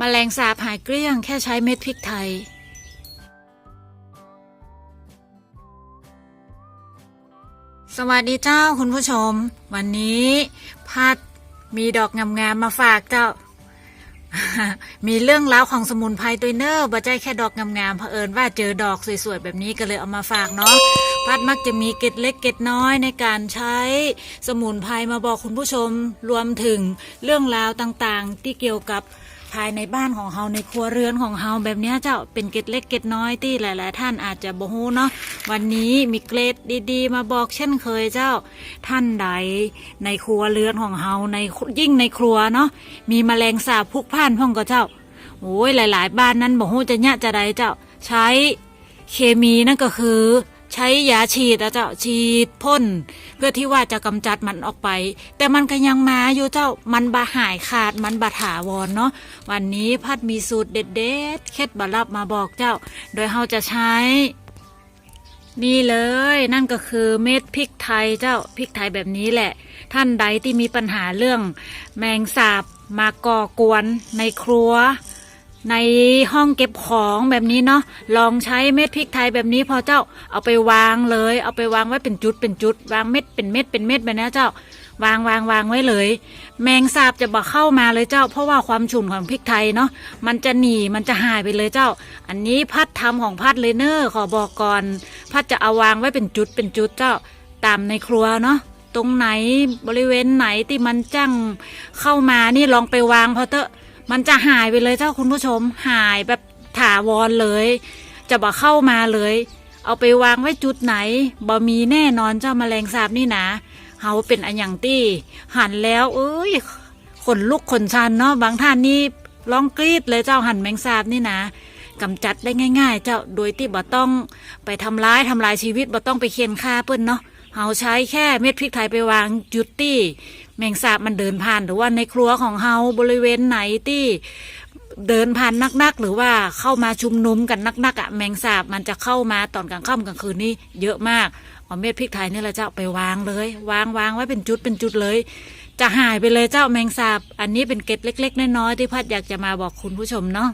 มแมลงสาบหายเกลี้ยงแค่ใช้เม็ดพริกไทย สวัสดีเจ้าคุณผู้ชม วันนี้พัดมีดอกงามๆมาฝากเจ้า มีเรื่องราวของสมุนไพรตัวเนอร์บ่ใจแค่ดอกงามๆเผอิญว่าเจอดอกสวยๆแบบนี้ก็เลยเอามาฝากเนาะ พัดมักจะมีเกร็ดเล็กเกร็ดน้อยในการใช้สมุนไพรมาบอกคุณผู้ชมรวมถึงเรื่องราวต่างๆ ที่เกี่ยวกับภายในบ้านของเฮาในครัวเรือนของเฮาแบบนี้เจ้าเป็นเกร็ดเล็กเกร็ดน้อยที่หลาย ๆ ท่านอาจจะบ่ฮู้เนาะวันนี้มีเกรดดีๆ มาบอกเช่นเคยเจ้า ท่านใดในครัวเรือนของเฮาในยิ่งในครัวเนาะมีแมลงสาบพุกพ่านพ่องก็เจ้าโอ้ยหลาย ๆ บ้านนั้นบอกฮู้จะยะจะใดเจ้าใช้เคมีนั่นก็คือ ใช้ยาฉีดอะเจ้าฉีดพ่น เพื่อที่ว่าจะกำจัดมันออกไป แต่มันก็ยังมาอยู่เจ้ามันบาหายขาดมันบาถาวรเนาะวันนี้พัดมีสูตรเด็ดๆเคล็ดบารับมาบอกเจ้า โดยเราจะใช้ นี่เลยนั่นก็คือเม็ดพริกไทยเจ้าพริกไทยแบบนี้แหละ ท่านใดที่มีปัญหาเรื่อง แมงสาบมาก่อกวนในครัว ในห้องเก็บของแบบนี้เนาะลองใช้เม็ดพริกไทยแบบนี้พอเจ้าเอาไปวางเลย เอาไปวางไว้เป็นจุดเป็นจุด วางเม็ดเป็นเม็ดเป็นเม็ดแบบนี้เจ้าวางวางวางไว้เลย แมงสาบจะบ่เข้ามาเลยเจ้า เพราะว่าความฉุนของพริกไทยเนาะมันจะหนีมันจะหายไปเลยเจ้า อันนี้พัดทำของพัดเลยเนอร์ขอบอกก่อน พัดจะเอาวางไว้เป็นจุดเป็นจุดเจ้า ตามในครัวเนาะตรงไหนบริเวณไหนที่มันจังเข้ามานี่ลองไปวางพอเตอะ มันจะหายไปเลยเจ้าคุณผู้ชม หายแบบถาวรเลย จะบ่เข้ามาเลย เอาไปวางไว้จุดไหนบ่มีแน่นอนเจ้าแมลงสาบนี่นะเฮาเป็นอันอย่างตี้ หันแล้ว เอ้ยขนลุกขนชันเนาะบางท่านนี่ร้องกรีดเลยเจ้าหันแมงสาบนี่นะกำจัดได้ง่าย ๆ เจ้าโดยที่บ่ต้องไปทำร้ายทำลายชีวิตบ่ต้องไปเคียนฆ่าเปิ้นเนาะ เฮาใช้แค่เม็ดพริกไทยไปวางจุดตี้แมงสาบมันเดินผ่านหรือว่าในครัวของเฮาบริเวณไหนที่เดินผ่านนักๆ หรือว่าเข้ามาชุมนุมกันนักๆอะแมงสาบมันจะเข้ามาตอนกลางค่ำกลางคืนนี่เยอะมากเอาเม็ดพริกไทยนี่แหละเจ้าไปวางเลย วางวางไว้เป็นจุดเป็นจุดเลย จะหายไปเลยเจ้าแมงสาบ อันนี้เป็นเกร็ดเล็ก ๆน้อยๆที่พัดอยากจะมาบอกคุณผู้ชมเนาะ